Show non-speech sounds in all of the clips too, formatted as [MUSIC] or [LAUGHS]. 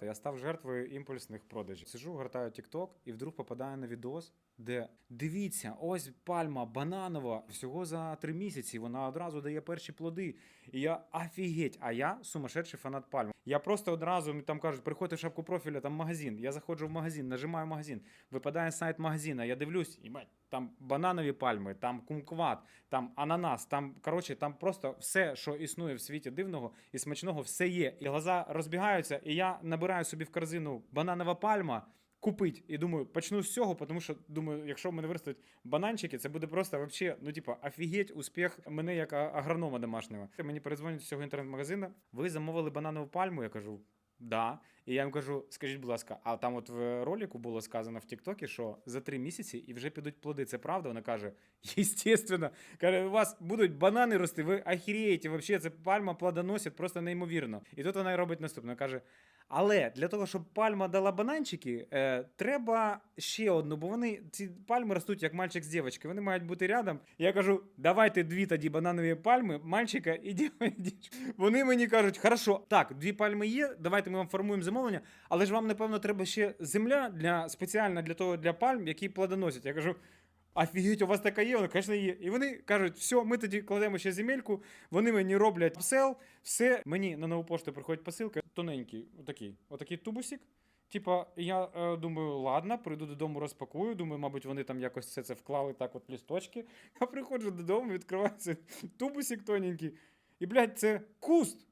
Та я став жертвою імпульсних продажів. Сижу, гортаю TikTok і вдруг попадаю на відос, де дивіться, ось пальма бананова. Всього за три місяці вона одразу дає перші плоди. І я офігеть, а я сумасшедший фанат пальми. Я просто одразу там кажуть, приходьте в шапку профіля, там магазин. Я заходжу в магазин, нажимаю магазин, випадає сайт магазина, я дивлюсь, і там бананові пальми, там кумкват, там ананас, там коротше, там просто все, що існує в світі дивного і смачного, все є. І глаза розбігаються, і я набираю собі в корзину бананова пальма. Купить і думаю, почну з цього, тому що думаю, якщо в мене виростуть бананчики, це буде просто вообще, ну типа, офігеть, успіх мене як агронома домашнього. Мені передзвонять з цього інтернет-магазину. Ви замовили бананову пальму? Я кажу, да. І я їм кажу: скажіть, будь ласка, а там, от в ролику було сказано в Тіктокі, що за три місяці і вже підуть плоди. Це правда? Вона каже: єстественно. Каже, у вас будуть банани рости, ви ахірієте, вообще це пальма плодоносить просто неймовірно. І тут вона робить наступне. Каже. Але для того, щоб пальма дала бананчики, е, треба ще одну, бо вони ці пальми ростуть як мальчик з дівчинкою. Вони мають бути рядом. Я кажу, давайте дві тоді бананові пальми, мальчика і [LAUGHS] дівчинку. Вони мені кажуть, хорошо, так, дві пальми є, давайте ми вам формуємо замовлення, але ж вам, напевно, треба ще земля для спеціальна для того для пальм, які плодоносять. Я кажу. Офігеть, у вас така є? Вона, звісно, є. І вони кажуть, все, ми тоді кладемо ще земельку, вони мені роблять апсел, все. Мені на нову пошту приходить посилка, тоненький, отакий, отакий тубусик. Типа, я е, думаю, ладно, прийду додому, розпакую. Думаю, мабуть, вони там якось все це вклали так, от лісточки. [LAUGHS] Я приходжу додому, відкривається тубусик тоненький. І, блядь, це куст.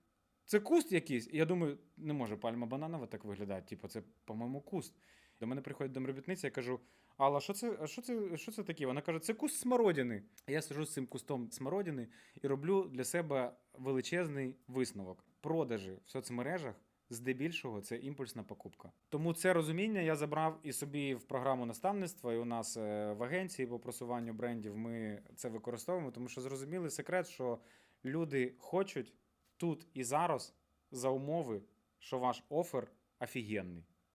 Це куст якийсь. І я думаю, не може пальма бананова так виглядати. Типу, це, по-моєму, куст. До мене приходить домробітниця, я кажу: Алла, що це, що це, що це таке? Вона каже, це куст смородини. Я сижу з цим кустом смородини і роблю для себе величезний висновок. Продажі в соцмережах здебільшого це імпульсна покупка. Тому це розуміння я забрав і собі в програму наставництва, і у нас е, в агенції по просуванню брендів ми це використовуємо, тому що зрозуміли секрет, що люди хочуть тут і зараз за умови, що ваш офер офігенний.